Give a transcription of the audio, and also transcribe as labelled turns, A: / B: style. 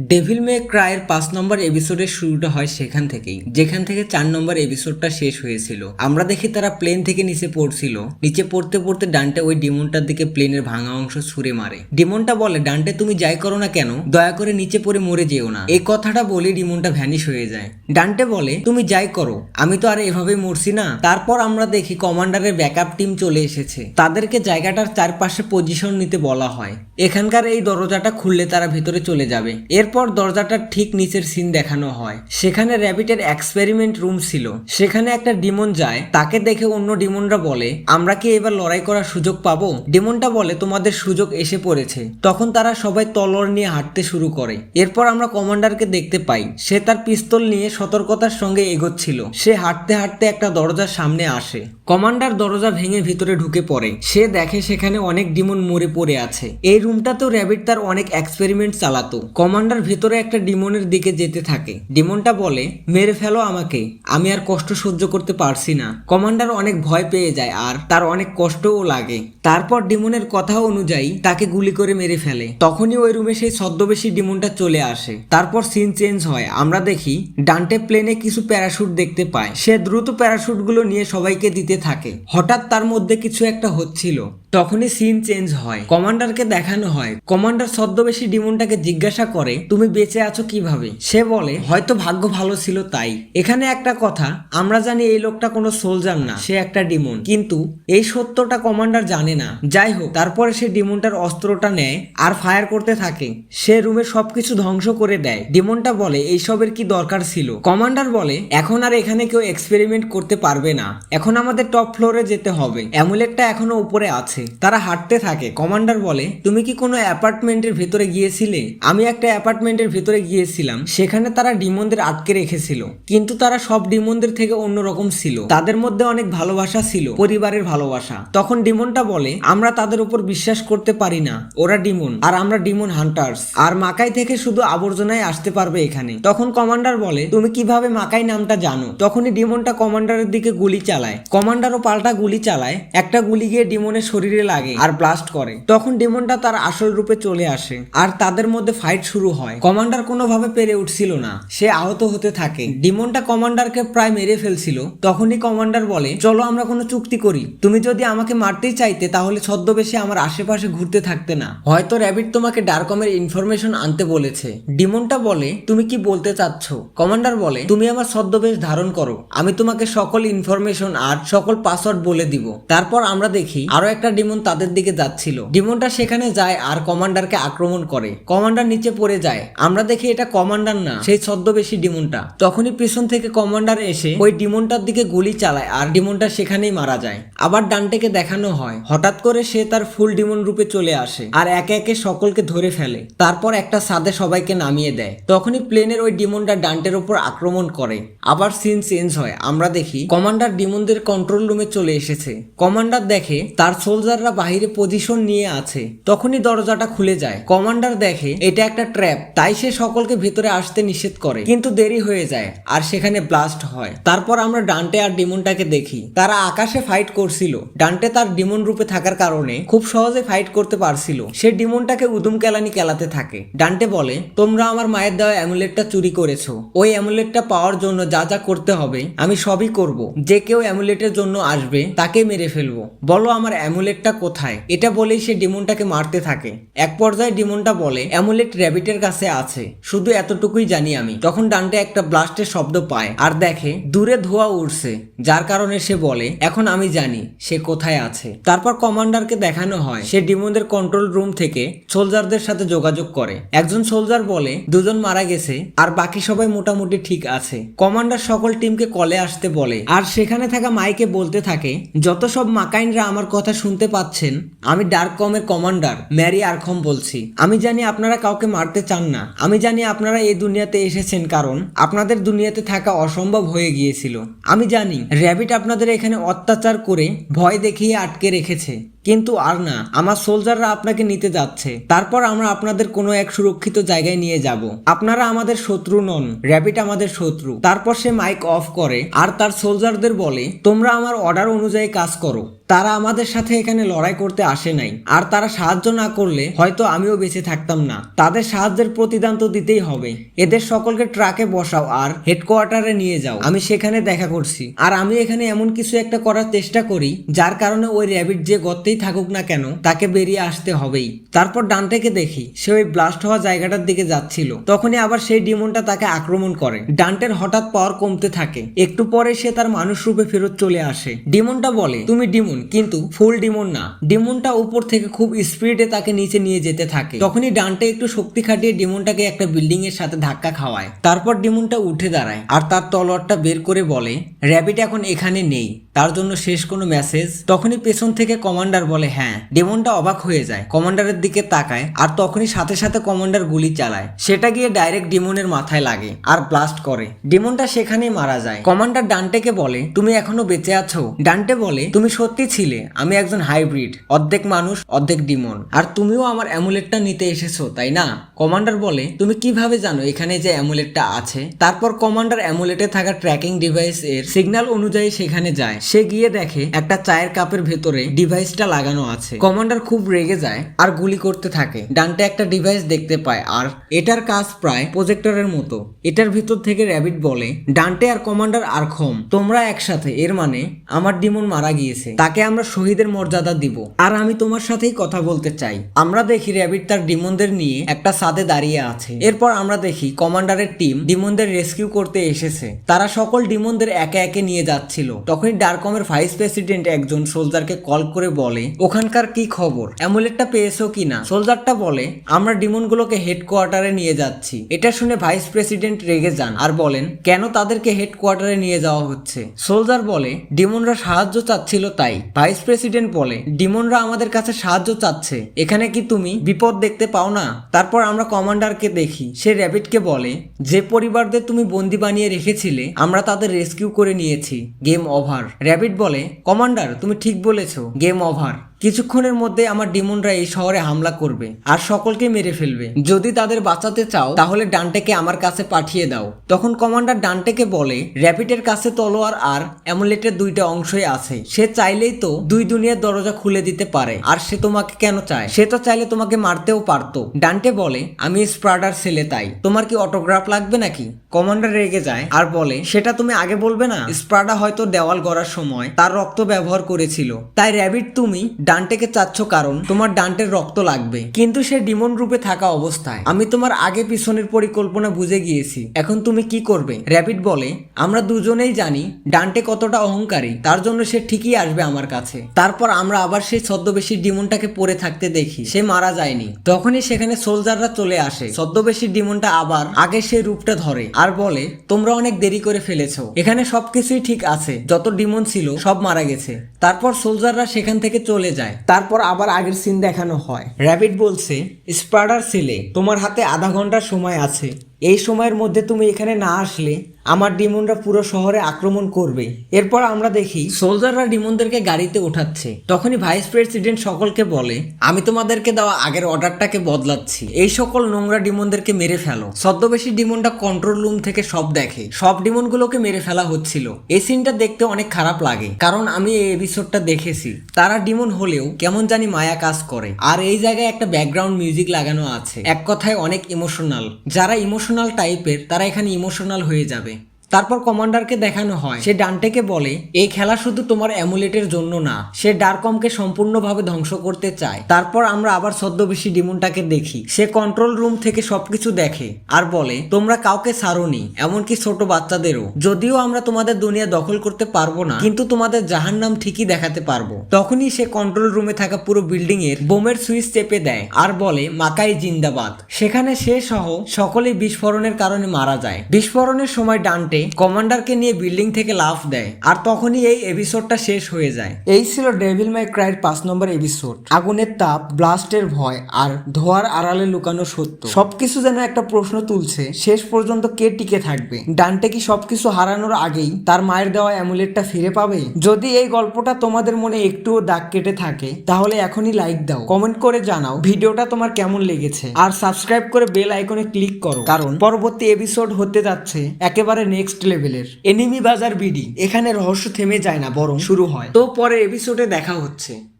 A: Devil মে ক্রায়ের পাঁচ নম্বর এপিসোডের শুরুটা হয় সেখান থেকেই, যেখান থেকে চার নম্বর এপিসোডটা শেষ হয়েছিল। আমরা দেখি তারা প্লেন থেকে নিচে পড়ছিল। নিচে পড়তে পড়তে ডান্টে ওই ডিমনটার দিকে প্লেনের ভাঙা অংশ ছুঁড়ে মারে। ডিমনটা বলে, ডান্টে, তুমি যাই করো না কেন? দয়া করে নিচে পড়ে মরে যেও না। এই কথাটা বলে ডিমনটা ভ্যানিশ হয়ে যায়। ডান্টে বলে, তুমি যাই করো, আমি তো আর এভাবে মরছি না। তারপর আমরা দেখি কমান্ডারের ব্যাকআপ টিম চলে এসেছে। তাদেরকে জায়গাটার চারপাশে পজিশন নিতে বলা হয়। এখানকার এই দরজাটা খুললে তারা ভেতরে চলে যাবে। এরপর দরজাটার ঠিক নিচের সিন দেখানো হয়। সেখানে র্যাবিটের এক্সপেরিমেন্ট রুম ছিল। সেখানে একটা ডিমন যায়। তাকে দেখে অন্য ডিমনরা বলে, আমরা কি এবার লড়াই করার সুযোগ পাবো? ডিমনটা বলে, তোমাদের সুযোগ এসে পড়েছে। তখন তারা সবাই তলোয়ার নিয়ে হাঁটতে শুরু করে। এরপর আমরা কমান্ডারকে দেখতে পাই। সে তার পিস্তল নিয়ে সতর্কতার সঙ্গে এগোচ্ছিল। সে হাঁটতে হাঁটতে একটা দরজার সামনে আসে। কমান্ডার দরজা ভেঙে ভিতরে ঢুকে পড়ে। সে দেখে সেখানে অনেক ডিমন মরে পড়ে আছে। এই রুমটাতেও র্যাবিট তার অনেক এক্সপেরিমেন্ট চালাতো। কমান্ডার ভেতরে একটা ডিমনের দিকে যেতে থাকে। ডিমনটা বলে, মেরে ফেলো আমাকে, আমি আর কষ্ট সহ্য করতে পারছি না। কমান্ডার অনেক ভয় পেয়ে যায় আর তার অনেক কষ্টও লাগে। তারপর ডিমনের কথা অনুযায়ী তাকে গুলি করে মেরে ফেলে। তখনই ওই রুমে সেই ছদ্মবেশী ডিমনটা চলে আসে। তারপর সিন চেঞ্জ হয়। আমরা দেখি, ডান্টে প্লেনে কিছু প্যারাশুট দেখতে পায়। সে দ্রুত প্যারাশুটগুলো নিয়ে সবাইকে দিতে থাকে। হঠাৎ তার মধ্যে কিছু একটা হচ্ছিল। তখনই সিন চেঞ্জ হয়। কমান্ডারকে দেখানো হয়। কমান্ডার ছদ্মবেশী ডিমনটাকে জিজ্ঞাসা করে তুমি বেঁচে আছো কীভাবে? সে বলে, হয়তো ভাগ্য ভালো ছিল তাই। এখানে একটা কথা, আমরা জানি এই লোকটা কোনো সোলজার না, সে একটা ডিমন। কিন্তু এই সত্যটা কমান্ডার জানে না। যাই হোক, তারপরে সে ডিমনটার অস্ত্রটা নেয় আর ফায়ার করতে থাকে। সে রুমে সবকিছু ধ্বংস করে দেয়। ডিমনটা বলে, এইসবের কি দরকার ছিল? কমান্ডার বলে, এখন আর এখানে কেউ এক্সপেরিমেন্ট করতে পারবে না। এখন আমাদের টপ ফ্লোরে যেতে হবে। অ্যামুলেটটা এখনও উপরে আছে। তারা হাঁটতে থাকে। কমান্ডার বলে, তুমি কি কোনো অ্যাপার্টমেন্টের ভেতরে গিয়েছিলে? আমি একটা অ্যাপার্টমেন্টের ভেতরে গিয়েছিলাম, সেখানে তারা ডিমনদের আটকে রেখেছিল। কিন্তু তারা সব ডিমনদের থেকে অন্যরকম ছিল। তাদের মধ্যে অনেক ভালোবাসা ছিল, পরিবারের ভালোবাসা। তখন ডিমনটা বলে, আমরা তাদের উপর বিশ্বাস করতে পারি না। ওরা ডিমন, আর আমরা ডিমন হান্টার্স। আর মাকাই থেকে শুধু আবর্জনায় আসতে পারবে এখানে। তখন কমান্ডার বলে, তুমি কীভাবে মাকাই নামটা জানো? তখনই ডিমনটা কমান্ডারের দিকে গুলি চালায়। কমান্ডারও পাল্টা গুলি চালায়, একটা গুলি গিয়ে ডিমনের শরীরে লাগে আর ব্লাস্ট করে। তখন ডিমনটা তার আসল রূপে চলে আসে, আর তাদের মধ্যে ফাইট শুরু হয়। কমান্ডার কোনোভাবে পেরে উঠছিল না। সে আহত হতে থাকে। ডিমনটা কমান্ডারকে প্রায় মেরে ফেলছিল। তখনই কমান্ডার বলে, চলো আমরা কোনো চুক্তি করি। তুমি যদি আমাকে মারতেই চাইতে, তাহলে ছদ্মবেশে আমার আশেপাশে ঘুরতে থাকতে না। হয়তো র্যাবিট তোমাকে ডার্কমের ইনফরমেশন আনতে বলেছে। ডিমনটা বলে, তুমি কি বলতে চাচ্ছ? কমান্ডার বলে, তুমি আমার ছদ্মবেশ ধারণ করো। আমি তোমাকে সকল ইনফরমেশন আর সকল পাসওয়ার্ড বলে দিব। তারপর আমরা দেখি আরও একটা ডিমন তাদের দিকে যাচ্ছিল। ডিমনটা সেখানে যায় আর কমান্ডারকে আক্রমণ করে। কমান্ডার নিচে পড়ে যায়। আমরা দেখি এটা কমান্ডার না, সেই ছদ্মবেশী ডিমনটা। তখনই পিছন থেকে কমান্ডার এসে ওই ডিমনটার দিকে গুলি চালায় আর ডিমনটা সেখানেই মারা যায়। আবার ডান্টেকে দেখানো হয়। হঠাৎ করে সে তার ফুল ডিমন রূপে চলে আসে আর একে একে সকলকে ধরে ফেলে। তারপর একটা সাদে সবাইকে নামিয়ে দেয়। তখনই প্লেনের ওই ডিমনটা ডান্টের উপর আক্রমণ করে। আবার সিন চেঞ্জ হয়। আমরা দেখি কমান্ডার ডিমনদের কন্ট্রোল রুমে চলে এসেছে। কমান্ডার দেখে তার সোলজাররা বাহিরে পজিশন নিয়ে আছে। তখনই দরজাটা খুলে যায়। কমান্ডার দেখে এটা একটা ট্র্যাপ। তাই সে সকলকে ভেতরে আসতে নিষেধ করে। কিন্তু দেরি হয়ে যায় আর সেখানে ব্লাস্ট হয়। তারপর আমরা ডান্টে আর ডিমনটাকে দেখি। তারা আকাশে ফাইট করছিল। ডান্টে তার ডিমন রূপে থাকার কারণে খুব সহজে ফাইট করতে পারছিল। সে ডিমনটাকে উদুম কেলানি কেলাতে থাকে। ডান্টে বলে, তোমরা আমার মায়ের দেওয়া অ্যামুলেটটা চুরি করেছ। ওই অ্যামুলেটটা পাওয়ার জন্য যা যা করতে হবে, আমি সবই করব। যে কেউ অ্যামুলেটের জন্য আসবে, তাকে মেরে ফেলব। বলো আমার অ্যামুলেটটা কোথায়? এটা বলেই সে ডিমনটাকে মারতে থাকে। এক পর্যায়ে ডিমনটা বলে, অ্যামুলেট র্যাবিটের কাছে আছে। শুধু এতটুকুই জানি আমি। তখন ডান্টে একটা ব্লাস্টের শব্দ পায় আর দেখে, দূরে ধোয়া উঠছে যার কারণে সে বলে, এখন আমি জানি সে কোথায় আছে। তারপর কমান্ডারকে দেখানো হয়, সে ডিমনদের কন্ট্রোল রুম থেকে সোলজারদের সাথে যোগাযোগ করে। একজন সোলজার বলে, দুজন মারা গেছে, আর বাকি সবাই মোটামুটি ঠিক আছে। কমান্ডার সকল টিমকে কলে আসতে বলে, আর সেখানে থাকা মাইকে বলতে থাকে, যত সব মাকাইনরা আমার কথা শুনতে পাচ্ছেন, আমি ডার্ক কমের কমান্ডার, ম্যারি আরখম বলছি। আমি জানি আপনারা কাউকে মারতে চান না। আমি জানি আপনারা এই দুনিয়াতে এসেছেন কারণ আপনাদের দুনিয়াতে থাকা অসম্ভব হয়ে গিয়েছিল। আমি জানি, র্যাবিট আপনাদের এখানে অত্যাচার করে ভয় দেখিয়ে আটকে রেখেছে। কিন্তু আর না, আমার সোলজাররা আপনাকে নিতে যাচ্ছে। তারপর আমরা আপনাদের কোনো এক সুরক্ষিত জায়গায় নিয়ে যাব। আপনারা আমাদের শত্রু নন র্যাবিট আমাদের শত্রু। তারপর সে মাইক অফ করে, আর তার সোলজারদের বলে, তোমরা আমার অর্ডার অনুযায়ী কাজ করো। তারা আমাদের সাথে এখানে লড়াই করতে আসে নাই। আর তারা সাহায্য না করলে হয়তো আমিও বেঁচে থাকতাম না। তাদের সাহায্যের প্রতিদান তো দিতেই হবে। এদের সকলকে ট্রাকে বসাও আর হেডকোয়ার্টারে নিয়ে যাও। আমি সেখানে দেখা করছি। আর আমি এখানে এমন কিছু একটা করার চেষ্টা করি, যার কারণে ওই র্যাবিট যে গর্তেই থাকুক না কেন, তাকে বেরিয়ে আসতে হবেই। তারপর ডানটেকে দেখি, সে ওই ব্লাস্ট হওয়া জায়গাটার দিকে যাচ্ছিল। তখনই আবার সেই ডিমনটা তাকে আক্রমণ করে। ডান্টের হঠাৎ পাওয়ার কমতে থাকে। একটু পরে সে তার মানুষ রূপে ফেরত চলে আসে। ডিমনটা বলে, তুমি ডিমন কিন্তু ফুল ডিমন না। ডিমনটা উপর থেকে খুব স্পিডে তাকে নিচে নিয়ে যেতে থাকে। তখনই ডান্টে একটু শক্তি খাটিয়ে ডিমনটাকে একটা বিল্ডিং এর সাথে ধাক্কা খাওয়ায়। তারপর ডিমনটা উঠে দাঁড়ায়। আর তার তলোয়ারটা বের করে বলে র্যাবিট এখন এখানে নেই। তার জন্য শেষ কোনো মেসেজ তখনই পেছন থেকে কমান্ডার বলে হ্যাঁ। ডেমনটা অবাক হয়ে যায় কমান্ডারের দিকে তাকায় আর তখনই সাথে সাথে কমান্ডার গুলি চালায়। সেটা গিয়ে ডাইরেক্ট ডিমনের মাথায় লাগে আর ব্লাস্ট করে। ডিমনটা সেখানেই মারা যায়। কমান্ডার ডান্টেকে বলে, তুমি এখনও বেঁচে আছো? ডান্টে বলে, তুমি সত্যি ছিলে। আমি একজন হাইব্রিড অর্ধেক মানুষ, অর্ধেক ডিমন। আর তুমিও আমার অ্যামুলেটটা নিতে এসেছ, তাই না? কমান্ডার বলে, তুমি কীভাবে জানো এখানে যে অ্যামুলেটটা আছে? তারপর কমান্ডার অ্যামুলেটে থাকা ট্র্যাকিং ডিভাইস এর সিগন্যাল অনুযায়ী সেখানে যায়। সে গিয়ে দেখে একটা চায়ের কাপের ভেতরে ডিভাইসটা লাগানো আছে। কমান্ডার খুব রেগে যায় আর গুলি করতে থাকে। ডানটে একটা ডিভাইস দেখতে পায় আর এটার কাজ প্রায় প্রজেক্টরের মতো। এটার ভিতর থেকে র্যাবিট বলে, ডান্টে আর কমান্ডার আরখম তোমরা একসাথে, এর মানে আমার ডিমন মারা গিয়েছে। তাকে আমরা শহীদের মর্যাদা দিব। আর আমি তোমার সাথেই কথা বলতে চাই। আমরা দেখি র্যাবিট তার ডিমনদের নিয়ে একটা সাদে দাঁড়িয়ে আছে। এরপর আমরা দেখি কমান্ডারের টিম ডিমনদের রেস্কিউ করতে এসেছে। তারা সকল ডিমনদের একে একে নিয়ে যাচ্ছিল। তখনই ডার্কমের ভাইস প্রেসিডেন্ট একজন সোলজারকে কল করে বলে, ওখানকার কি খবর? অ্যামুলেটটা পেয়েছ কিনা সোলজারটা বলে, আমরা ডিমনগুলোকে হেডকোয়ার্টারে নিয়ে যাচ্ছি। এটা শুনে ভাইস প্রেসিডেন্ট রেগে যান আর বলেন, কেন তাদেরকে হেডকোয়ার্টারে নিয়ে যাওয়া হচ্ছে? সোলজার বলে, ডিমনরা সাহায্য চাচ্ছিল তাই। ভাইস প্রেসিডেন্ট বলে, ডিমনরা আমাদের কাছে সাহায্য চাচ্ছে। এখানে কি তুমি বিপদ দেখতে পাও না? তারপর আমরা কমান্ডারকে দেখি। সে র্যাবিটকে বলে, যে পরিবারদের তুমি বন্দি বানিয়ে রেখেছিলে, আমরা তাদের রেস্কিউ করে নিয়েছি। গেম ওভার র্যাবিট বলে কমান্ডার তুমি ঠিক বলেছ গেম ওভার কিছুক্ষণের মধ্যে আমার ডিমনরা এই শহরে হামলা করবে আর সকলকে মেরে ফেলবে। যদি তাদের বাঁচাতে চাও, তাহলে ডান্টেকে আমার কাছে পাঠিয়ে দাও। তখন কমান্ডার ডান্টেকে বলে র্যাপিডের কাছে তলোয়ার আর অ্যামুলেটের দুইটা অংশই আছে। সে চাইলেই তো দুই দুনিয়ার দরজা খুলে দিতে পারে। আর সে তোমাকে কেন চায়? সে তো চাইলে তোমাকে মারতেও পারতো। ডান্টে বলে, আমি স্প্রাডার ছেলে তাই। তোমার কি অটোগ্রাফ লাগবে নাকি? কমান্ডার রেগে যায় আর বলে, সেটা তুমি আগে বলবে না। স্প্রাডা হয়তো দেওয়াল গড়ার সময় তার রক্ত ব্যবহার করেছিল। তাই র্যাবিট তুমি ডান্টেকে চাচ্ছ কারণ তোমার ডান্টের রক্ত লাগবে। কিন্তু সে ডিমন রূপে থাকা অবস্থায়। আমি তোমার আগে পিছনের পরিকল্পনা বুঝে গিয়েছি। এখন তুমি কি করবে? র্যাবিট বলে, আমরা দুজনেই জানি ডান্টে কতটা অহংকারী। তার জন্য সে ঠিকই আসবে আমার কাছে। তারপর আমরা আবার সেই ছদ্মবেশী ডিমনটাকে পড়ে থাকতে দেখি। সে মারা যায়নি। তখনই সেখানে সোলজাররা চলে আসে। ছদ্মবেশী ডিমনটা আবার আগে সে রূপটা ধরে আর বলে, তোমরা অনেক দেরি করে ফেলেছো। এখানে সবকিছুই ঠিক আছে। যত ডিমন ছিল, সব মারা গেছে। তারপর সোলজাররা সেখান থেকে চলে যায়। তারপর আবার আগের সিন দেখানো হয়। র্যাবিট বলছে স্পার্ডার ছেলে, তোমার হাতে আধা ঘণ্টা সময় আছে। এই সময়ের মধ্যে তুমি এখানে না আসলে আমার ডিমনরা পুরো শহরে আক্রমণ করবে। এরপর আমরা দেখি, সোলজাররা ডিমনদেরকে গাড়িতে ওঠাচ্ছে। তখনই ভাইস প্রেসিডেন্ট সকলকে বলে, আমি তোমাদেরকে দেওয়া আগের অর্ডারটাকে বদলাচ্ছি। এই সকল নোংরা ডিমনদেরকে মেরে ফেলো। ছদ্মবেশী ডিমনটা কন্ট্রোল রুম থেকে সব দেখে। সব ডিমনগুলোকে মেরে ফেলা হচ্ছিল। এই সিনটা দেখতে অনেক খারাপ লাগে, কারণ আমি এই এপিসোডটা দেখেছি। তারা ডিমন হলেও কেমন জানি মায়া কাজ করে। আর এই জায়গায় একটা ব্যাকগ্রাউন্ড মিউজিক লাগানো আছে। এক কথায় অনেক ইমোশনাল যারা ইমোশনাল টাইপের তারা এখানে ইমোশনাল হয়ে যাবে। তারপর কমান্ডারকে দেখানো হয়। সে ডান্টেকে বলে এই খেলা শুধু তোমার অ্যামুলেটের জন্য না, সে ডার্কমকে সম্পূর্ণভাবে ধ্বংস করতে চায়। তারপর আমরা আবার ছদ্মবেশী ডিমনটাকে দেখি। সে কন্ট্রোল রুম থেকে সবকিছু দেখে আর বলে, তোমরা কাউকে ছাড়োনি, এমনকি ছোট বাচ্চাদেরও। যদিও আমরা তোমাদের দুনিয়া দখল করতে পারব না, কিন্তু তোমাদের জাহান নাম ঠিকই দেখাতে পারব। তখনই সে কন্ট্রোল রুমে থাকা পুরো বিল্ডিং এর বোমের সুইচ চেপে দেয় আর বলে, মাকাই জিন্দাবাদ। সেখানে সে সহ সকলেই বিস্ফোরণের কারণে মারা যায়। বিস্ফোরণের সময় ডান্টে কমান্ডারকে নিয়ে বিল্ডিং থেকে লাফ দেয়, আর তখনই এই এপিসোডটা শেষ হয়ে যায়। এই ছিল ডেভিল মাই ক্রাইর পাঁচ নম্বর এপিসোড। আগুনের তাপ, ব্লাস্টের ভয়, আর ধোয়ার আড়ালে লুকানো সত্য। সবকিছু যেন একটা প্রশ্ন তুলছে, শেষ পর্যন্ত কে টিকে থাকবে? ডান্টে কি সবকিছু হারানোর আগেই তার মায়ের দেওয়া অ্যামুলেটটা ফিরে পাবে? যদি এই গল্পটা তোমাদের মনে একটুও দাগ কেটে থাকে, তাহলে এখনই লাইক দাও, কমেন্ট করে জানাও ভিডিওটা তোমার কেমন লেগেছে। আর সাবস্ক্রাইব করে বেল আইকনে ক্লিক করো, কারণ পরবর্তী এপিসোড হতে যাচ্ছে একেবারে নেক্সট লেভেলের এনিমি বাজার বিডি। এখানে রহস্য থেমে যায় না, বরং শুরু হয়। তো পরের এপিসোডে দেখা হচ্ছে।